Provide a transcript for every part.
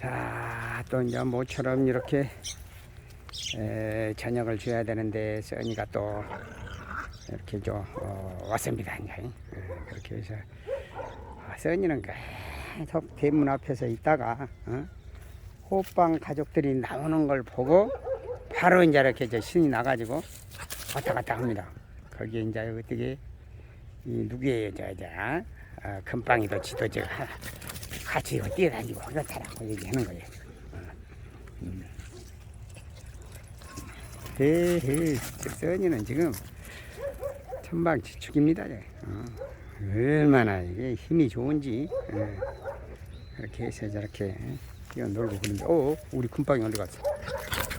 자, 또 이제 모처럼 이렇게 에, 저녁을 줘야 되는데 써니가 또 이렇게 좀 어, 왔습니다. 이제 어, 그렇게 해서 아, 써니는 계속 대문 앞에서 있다가 어? 호빵 가족들이 나오는 걸 보고 바로 이제 이렇게 저 신이 나가지고 왔다 갔다 합니다. 거기에 이제 어떻게 이 누구의 저저 어, 금빵이도 지도 저 같이 이거 뛰어다니고 그렇다라고 얘기하는 거예요. 어, 음. 에헤, 써니는 지금 천방지축입니다. 예. 어, 얼마나 이게 힘이 좋은지 예. 이렇게 해서 저렇게 뛰어놀고 그러는데 어 우리 금빵이 어디 갔어?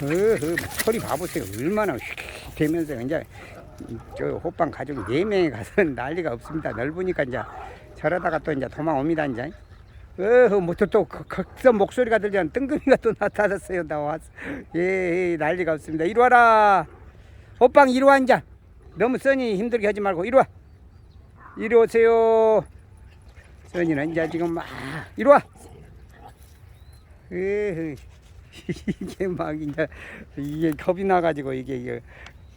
어허, 소리 봐보세요. 얼마나 휙 되면서 이제 저 호빵 가족이 네 명이 가서 난리가 없습니다. 넓으니까 이제 저러다가 또 이제 도망옵니다. 이제. 어허, 뭐또또 극성 목소리가 들잖아. 뜬금이가 또 나타났어요. 나왔어. 예, 예, 난리가 없습니다. 이리 와라. 호빵 이리 와 이제. 너무 써니 힘들게 하지 말고 이리 와. 이리 오세요. 써니는 이제 지금 막 이리 와. 에헤, 이게 막 이제 이게 겁이 나가지고 이게 이게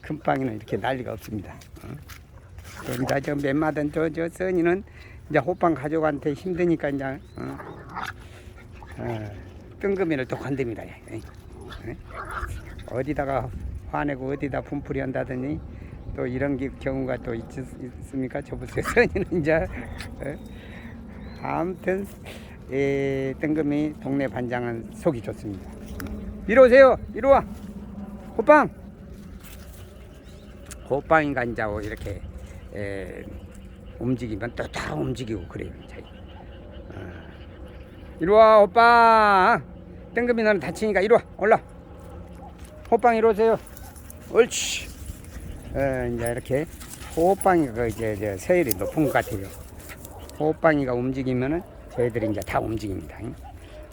금빵이는 이렇게 난리가 없습니다. 어? 여기다 저 맨마든 저저 써니는 이제 호빵 가족한테 힘드니까 이제 어? 어, 뜬금이를 또 건듭니다. 예. 예? 어디다가 화내고 어디다 분풀이 한다더니 또 이런 게 경우가 또 있? 저보세요. 써니는 이제 어? 아무튼 예, 뜬금이 동네 반장은 속이 좋습니다. 이리 오세요. 이리 와. 호빵. 호빵인가 이제 이렇게 에, 움직이면 또 다 움직이고 그래요. 저희. 어. 이리 와 호빵. 뜬금이 너는 다치니까 이리 와. 올라. 호빵 이리 오세요. 옳지. 어, 이제 이렇게 호빵이가 그 이제, 이제 세율이 높은 것 같아요. 호빵이가 움직이면은 저희들이 이제 다 움직입니다.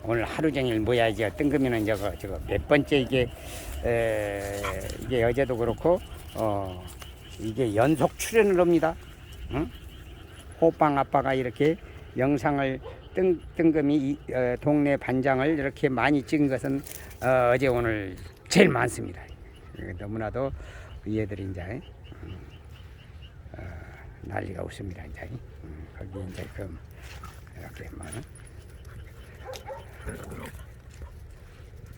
오늘 하루 종일 뭐야 이제 뜬금이는 저거 저거 몇 번째 이게 에, 이게 어제도 그렇고 어 이게 연속 출연을 합니다. 응? 호빵 아빠가 이렇게 영상을 뜬, 뜬금이 이, 어, 동네 반장을 이렇게 많이 찍은 것은 어, 어제 오늘 제일 많습니다. 예, 너무나도 이 애들이 이제 음, 어, 난리가 없습니다. 이제 음, 거기 이제 그 이렇게 뭐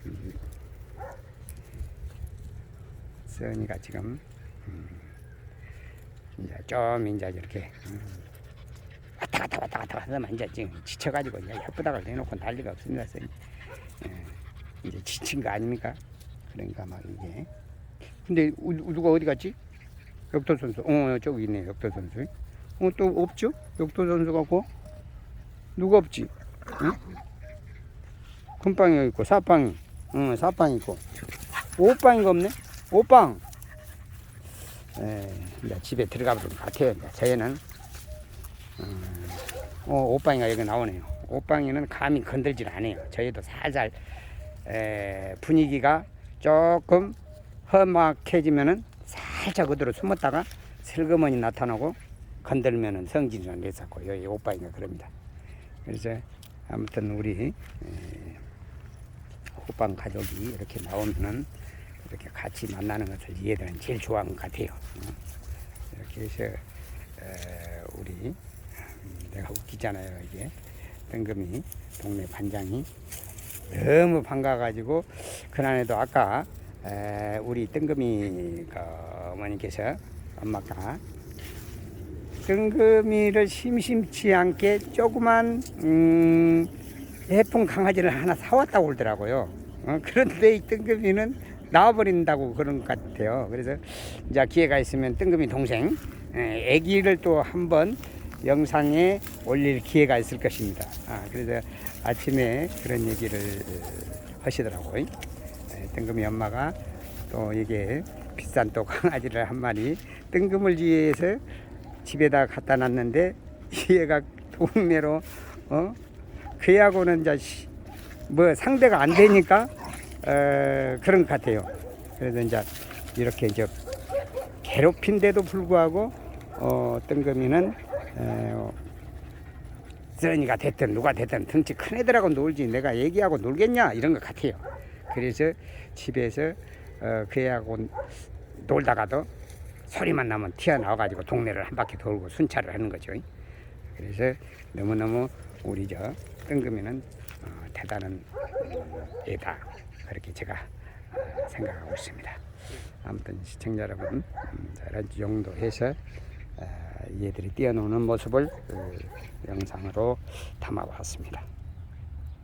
음, 써니가 지금 음, 이제 좀 이제 이렇게 음, 왔다 갔다 왔다 갔다 하다만 이제 지금 지쳐가지고 이제 혓바닥을 내놓고 난리가 없습니다. 써니. 예, 이제 지친 거 아닙니까? 그러니까 막 이게 근데 우- 누가 어디 갔지? 역도 선수. 어 저기 있네 역도 선수. 어또 없죠? 역도 선수가 고 누가 없지? 응? 금빵이 있고 사빵이. 응 사빵 있고 오빵이가 없네. 오빵. 에 이제 집에 들어가 보도록 같아요. 이제 저희는 음, 어, 오빵이가 여기 나오네요. 오빵이는 감히 건들질 않아요. 저희도 살살 에, 분위기가 조금 험악해지면은 살짝 그대로 숨었다가 슬그머니 나타나고 건들면은 성질이 내서고 여기 오빠인가 그럽니다. 그래서 아무튼 우리 에, 호빵 가족이 이렇게 나오면은 이렇게 같이 만나는 것을 얘들은 제일 좋아하는 것 같아요. 어. 이렇게 해서 에, 우리 음, 내가 웃기잖아요 이게 뜬금이 동네 반장이 너무 반가가지고 그날에도 아까 에, 우리 뜬금이 그 어머니께서 엄마가 뜬금이를 심심치 않게 조그만 음, 해풍 강아지를 하나 사왔다고 그러더라고요. 어, 그런데 이 뜬금이는 나와버린다고 그런 것 같아요. 그래서 이제 기회가 있으면 뜬금이 동생 에, 아기를 또 한번 영상에 올릴 기회가 있을 것입니다. 아, 그래서 아침에 그런 얘기를 어, 하시더라고요. 에, 뜬금이 엄마가 또 이게 비싼 또 강아지를 한 마리 뜬금을 위해서 집에다 갖다 놨는데 얘가 동네로 어 그하고는 시- 뭐 상대가 안 되니까 어, 그런 것 같아요. 그래서 이제 이렇게 이제 괴롭힌데도 불구하고 어, 뜬금이는 에, 쓰러니가 됐든 누가 됐든 덩치 큰 애들하고 놀지 내가 애기하고 놀겠냐 이런 것 같아요. 그래서 집에서 어, 그 애하고 놀다가도 소리만 나면 튀어나와가지고 동네를 한 바퀴 돌고 순찰을 하는 거죠. 그래서 너무너무 우리 저 뜬금이는 어, 대단한 음, 애다 그렇게 제가 어, 생각하고 있습니다. 아무튼 시청자 여러분 음, 어, 얘들이 뛰어노는 모습을 그 영상으로 담아봤습니다.